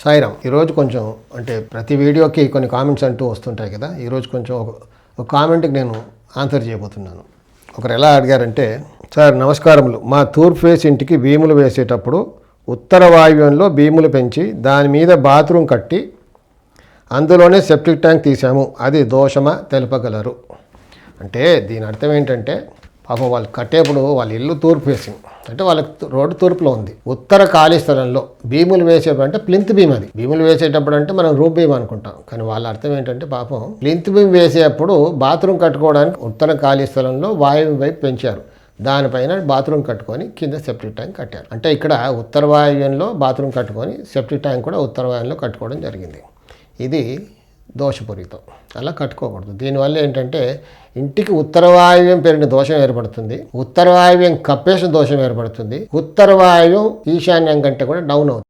సాయిరామ్ ఈరోజు కొంచెం అంటే ప్రతి వీడియోకి కొన్ని కామెంట్స్ అంటూ వస్తుంటాయి కదా ఈరోజు కొంచెం ఒక ఒక కామెంట్కి నేను ఆన్సర్ చేయబోతున్నాను. ఒకరు ఎలా అడిగారంటే సార్ నమస్కారములు. మా తూర్పు ఫేస్ ఇంటికి భీములు వేసేటప్పుడు ఉత్తర వాయువ్యంలో భీములు పెంచి దాని మీద బాత్రూమ్ కట్టి అందులోనే సెప్టిక్ ట్యాంక్ తీసాము అది దోషమా తెలుపగలరు? అంటే దీని అర్థం ఏంటంటే పాపం వాళ్ళు కట్టేప్పుడు వాళ్ళ ఇల్లు తూర్పు ఫేసింగ్ అంటే వాళ్ళకి రోడ్డు తూర్పులో ఉంది. ఉత్తర ఖాళీ స్థలంలో భీములు వేసేటప్పుడు అంటే ప్లింత్ భీమ్ అది. భీములు వేసేటప్పుడు అంటే మనం రూప్ భీమ్ అనుకుంటాం. కానీ వాళ్ళ అర్థం ఏంటంటే పాపం ప్లింత్ భీమ్ వేసేటప్పుడు బాత్రూమ్ కట్టుకోవడానికి ఉత్తర ఖాళీ స్థలంలో వాయువు వైపు పెంచారు. దానిపైన బాత్రూమ్ కట్టుకొని కింద సెప్టిక్ ట్యాంక్ కట్టారు. అంటే ఇక్కడ ఉత్తర వాయువ్యంలో బాత్రూమ్ కట్టుకొని సెప్టిక్ ట్యాంక్ కూడా ఉత్తర వాయువ్యంలో కట్టుకోవడం జరిగింది. ఇది దోషపూరితం. అలా కట్టుకోకూడదు. దీనివల్ల ఏంటంటే ఇంటికి ఉత్తరవాయువ్యం పెరిగిన దోషం ఏర్పడుతుంది. ఉత్తరవాయువ్యం కప్పేసిన దోషం ఏర్పడుతుంది. ఉత్తరవాయువ్యం ఈశాన్యం కంటే కూడా డౌన్ అవుతుంది.